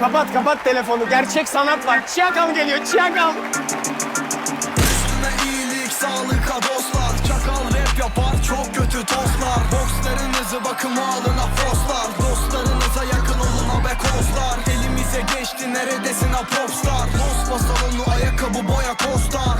Kapat kapat telefonu. Gerçek sanat var. Çiğakal geliyor. Çiğakal. Üstüne iyilik sağlık ha dostlar Çakal rap yapar çok kötü tostlar Bokslarınızı bakıma alın ha foslar Dostlarınıza yakın olun ha be kozlar Elimize geçti neredesin ha popstar Dost basalonu ayakkabı boya kostar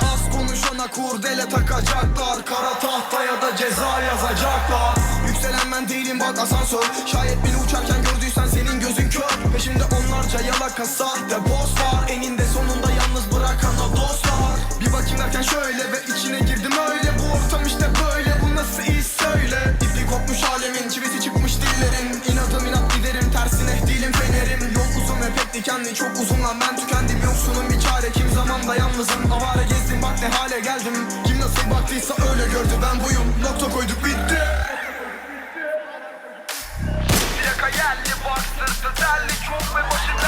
Konuşana kurdele takacaklar. Kara tahtaya da ceza yazacaklar. Yükselen ben değilim bak asansör. Şayet beni uçarken gördüysen senin gözün kör. Peşimde onlarca yalaka sahte boss var. Eninde sonunda yalnız bırakan o dostlar. Bir bakayım derken şöyle ve içine girdim öyle. Bu ortam işte böyle bu nasıl iş söyle. İpi kopmuş alemin çivisi çıkmış dillerin. İnadım inat giderim tersine değilim fenerim. Yol uzun ve pek dikenli çok uzun lan ben tükendim. Yoksunum bir çare kim zaman da yalnızım. Avare gördü ben buyum. Nokta koyduk bitti. Plaka yerli bak sırtı terli çok ve başı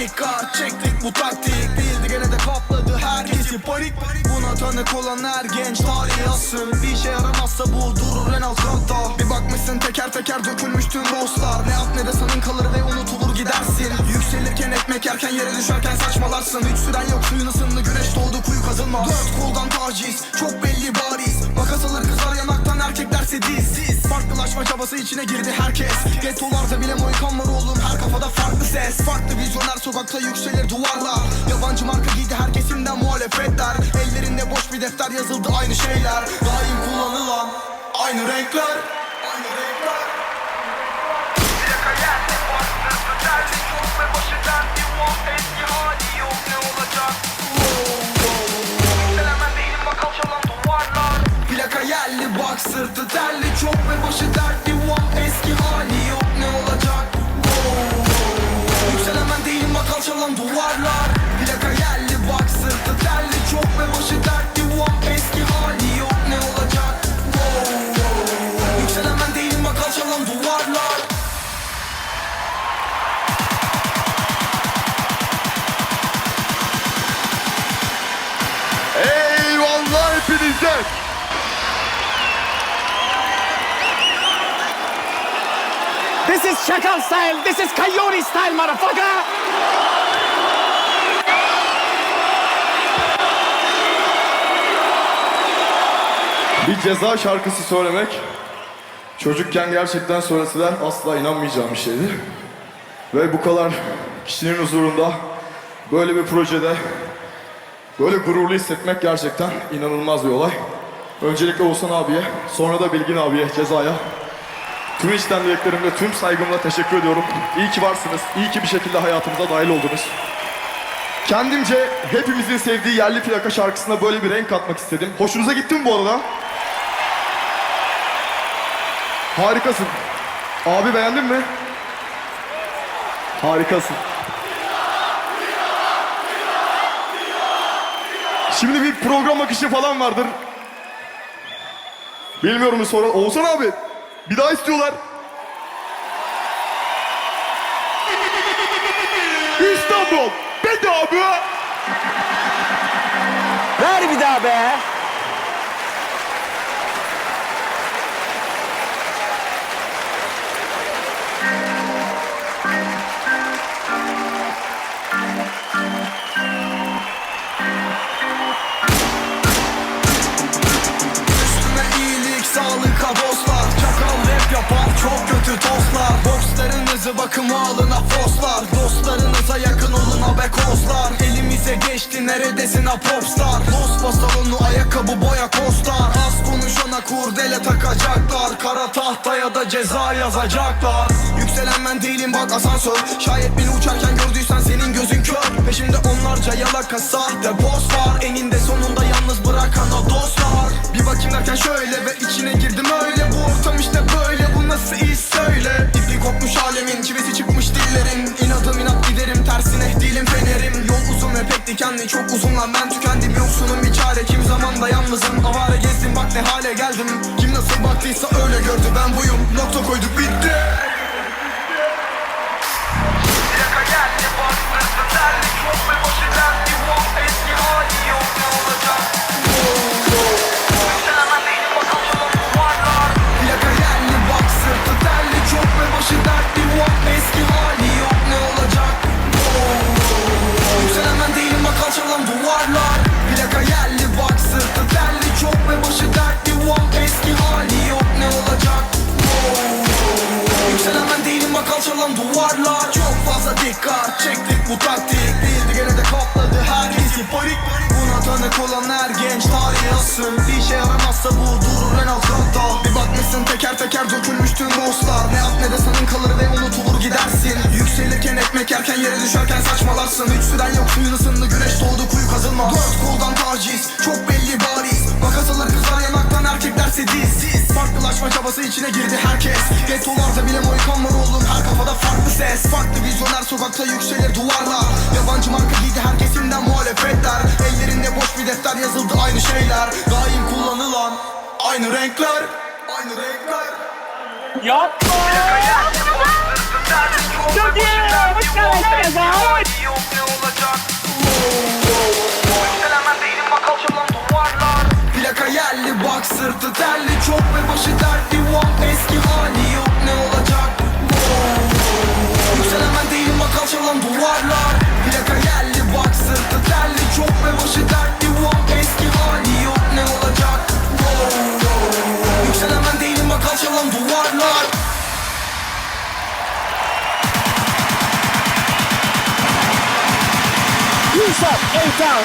dikkat çektik bu taktik. Değildi gene de kapladı herkesi. Panik Buna tanık olan her genç tarih yazsın Bir işe yaramazsa bu durur en alt katta. Bir bakmışsın teker teker dökülmüş tüm dostlar. Ne at ne de sanın kalır ve unutulur gidersin. Yükselirken ekmek yerken yere düşerken saçmalarsın. Hiç süren yok suyun ısındı güneş doldu kuyu kazılmaz Dört koldan taciz çok belli Farklılaşma çabası içine girdi herkes. Gettolarda bile moikan var oğlum her kafada farklı ses. Farklı vizyoner sokakta yükselir duvarlar. Yabancı marka giydi her kesimden muhalefetler. Ellerinde boş bir defter yazıldı aynı şeyler. Daim kullanılan aynı renkler. Aynı renkler. Plaka yerli bak sırtı terli çok başı dertli Won eski hali yok. Ne olacak? Ne olacak Yükselemem değilim bak alçalan duvarlar. Plaka yerli bak sırtı terli çok. Ve başı dertli Vah eski hali yok. Ne olacak? Yükselemem değilim bak alçalan duvarlar. Eyvallah hepinize. This is Çakal style. This is Coyote style motherfucker. Bir ceza şarkısı söylemek çocukken gerçekten söyleseler asla inanmayacağım bir şeydi. Ve bu kadar kişinin huzurunda böyle bir projede böyle gururlu hissetmek gerçekten inanılmaz bir olay. Öncelikle Oğuzhan abiye, sonra da Bilgin abiye, cezaya. Tüm içten dileklerimle, tüm saygımla teşekkür ediyorum. İyi ki varsınız, iyi ki bir şekilde hayatımıza dahil oldunuz. Kendimce hepimizin sevdiği yerli plaka şarkısına böyle bir renk katmak istedim. Hoşunuza gitti mi bu arada? Harikasın. Abi beğendin mi? Harikasın. Şimdi bir program akışı falan vardır. Bilmiyorum sonra. Oğuzhan abi bir daha istiyorlar. İstanbul bedava. Ver bir daha be. Bokslarınızı bakıma alın ha foslar Dostlarınıza yakın olun ha be kozlar Elimize geçti neredesin ha popstar? Dost basalonu ayakkabı boya kostar Az konuşana kurdele takacaklar. Kara tahtaya da ceza yazacaklar. Yükselen ben değilim bak asansör. Şayet beni uçarken gördüysen senin gözün kör. Peşimde onlarca yalaka sahte boss var. Eninde sonunda yalnız bırakan o dostlar. Bir bakayım derken şöyle ve içine girdim öyle. Bu dikenli çok uzun lan ben tükendim Yoksunum. Bir çare kim zaman da yalnızım? Avare gezdim bak ne hale geldim. Kim nasıl baktıysa öyle gördü ben buyum. Nokta koyduk bitti. Plaka geldi bak sırtı terli Çok ve başı Vah eski hali yok ne olacak bu taktik Değildi gene de kapladı herkesi panik Buna tanık olan her genç tarih yazsın Bir işe yaramazsa bu durur en alt katta Bir bakmışsın teker teker dökülmüş tüm dostlar Ne at ne de sanın kalır ve unutulur gidersin. Yükselirken ekmek yerken yere düşerken saçmalarsın. Hiç süren yok suyun ısındı güneş doğdu kuyu kazılmaz. Dört koldan taciz çok belli bariz. Makas kızlar yanaktan erkeklerse diz Farklılaşma çabası içine girdi herkes. Gettolarda bile moykan var oğlum her kafada farklı ses. Farklı vizyoner sokakta yükselir duvarlar. Yabancı marka giydi her kesimden muhalefetler. Ellerinde boş bir defter yazıldı aynı şeyler. Daim kullanılan aynı renkler. Aynı renkler. Plaka başı dertli Vah eski hali yok ne olacak? Yükselemen değilim bak alçalan duvarlar. Plaka yerli bak sırtı terli. Çok ve başı dertli Vah eski hali yok ne olacak? Yükselemen değilim bak alçalan duvarlar. Who's up? A-Town.